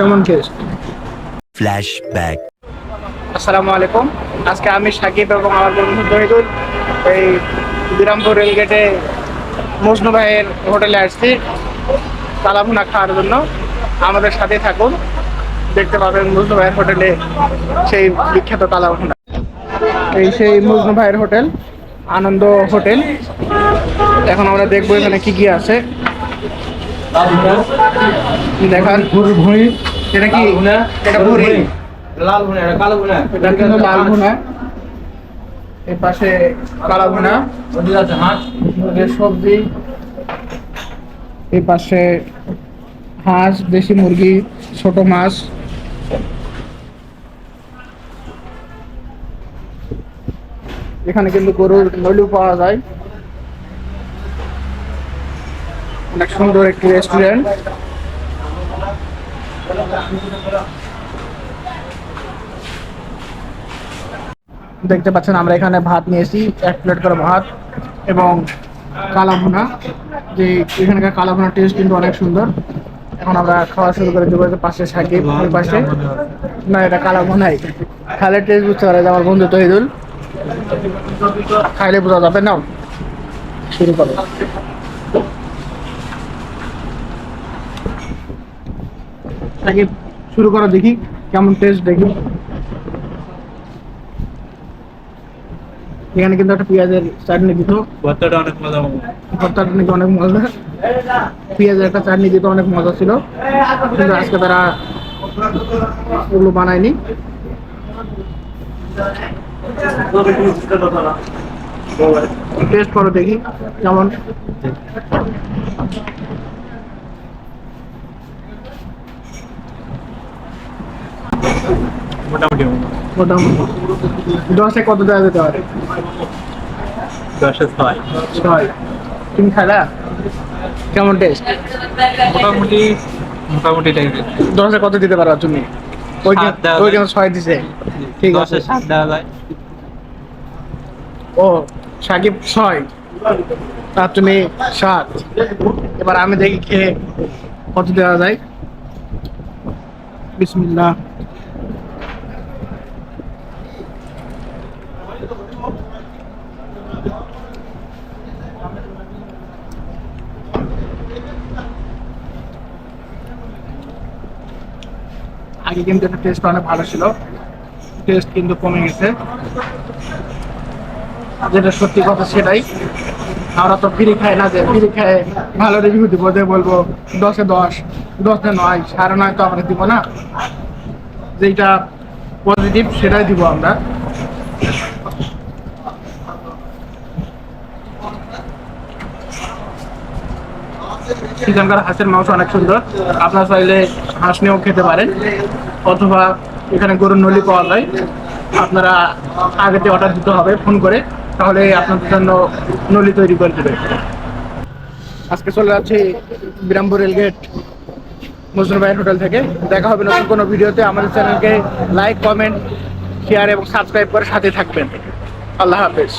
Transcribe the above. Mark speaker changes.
Speaker 1: কেমন test
Speaker 2: Flashback.
Speaker 1: আসসালামু আলাইকুম। আজকে আমি সাকিব এবং আমার বন্ধু জহিদুল এই বিরামপুর রেলগেটে মজনু ভাইয়ের হোটেলে আসছি কালাভুনা খাওয়ার জন্য। আমাদের সাথে থাকুন। দেখতে পাবেন মজনু ভাইয়ের হোটেলে সেই বিখ্যাত কালাভুনা এই সেই মজনু ভাইয়ের হোটেল। আনন্দ হোটেল। এখন আমরা দেখব এখানে কি কি আছে। দেখান। এটা কি এটা ভুঁড়ি
Speaker 3: লাল ভুনা এটা কালো ভুনা।
Speaker 1: এটা কিন্তু লাল ভুনা। এর পাশে কালা ভুনা।
Speaker 3: ওদিকে আছে হাঁস।
Speaker 1: সবজি। এই পাশে হাঁস দেশি মুরগি ছোট মাছ। এখানে কিন্তু গরুর নলিও পাওয়া যায়। অনেক সুন্দর একটি রেস্টুরেন্ট দেখতে পাচ্ছেন আমরা এখানে ভাত নিয়েছি এক প্লেট করে ভাত এবং কালা ভুনা। যে এখানকার কালা ভুনার টেস্ট কিন্তু অনেক সুন্দর। এখন আমরা খাওয়া শুরু করে দেবো পাশে সাকিব ওই পাশে। না এটা কালা ভুনাই। খাইলে টেস্ট বুঝতে পারে আমার বন্ধু তহিদুল। খাইলে বোঝা যাবে না শুরু করো। সাকিব শুরু করো দেখি কেমন টেস্ট দেখি। এখানে কিন্তু একটা পেঁয়াজের চাটনি দিত।
Speaker 3: ভর্তাটা অনেক মজা
Speaker 1: ভর্তাটা নাকি অনেক মজা। পেঁয়াজের একটা চাটনি দিত অনেক মজা ছিল। কিন্তু আজকে তারা ওগুলো বানায়নি। টেস্ট করো দেখি কেমন?
Speaker 3: মোটামুটি
Speaker 1: মোটামুটি। দশে কত দেওয়া যেতে পারে?
Speaker 3: দশে ছয়।
Speaker 1: ছয়। তুমি খাইলা? কেমন টেস্ট
Speaker 3: মোটামুটি মোটামুটি টাইপের।
Speaker 1: দশে কত দিতে পারো তুমি? ওই ওই। কেন ছয় দিছে। ঠিক আছে।
Speaker 3: সাত দেওয়া যায়।
Speaker 1: ও সাকিব ছয়। আর তুমি সাত। এবার আমি দেখি খেয়ে কত দেওয়া যায়। বিসমিল্লাহ। আগে কিন্তু এটা টেস্ট অনেক ভালো ছিল। টেস্ট কিন্তু কমে গেছে। যেটা সত্যি কথা সেটাই। আমরা তো ফ্রি খাই না যে, ফ্রি খাই ভালো রিভিউ দিব যে বলব দশে দশ, দশে নয়, সাড়ে নয় তো আমরা দিব না। যেটা পজিটিভ সেটাই দিব আমরা। এখানকার হাঁসের মাংস অনেক সুন্দর। আপনারা চাইলে হাঁস নিয়েও খেতে পারেন। অথবা এখানে গরুর নলি পাওয়া যায়। আপনারা আগেতে অর্ডার দিতে হবে ফোন করে, তাহলে আপনাদের জন্য নলি তৈরি করে দেবে। আজকে চলে যাচ্ছি বিরামপুর রেলগেট মজনুর ভাইয়ের হোটেল থেকে। দেখা হবে নতুন কোনো ভিডিওতে। আমাদের চ্যানেলকে লাইক কমেন্ট শেয়ার এবং সাবস্ক্রাইব করে সাথে থাকবেন। আল্লাহ হাফেজ।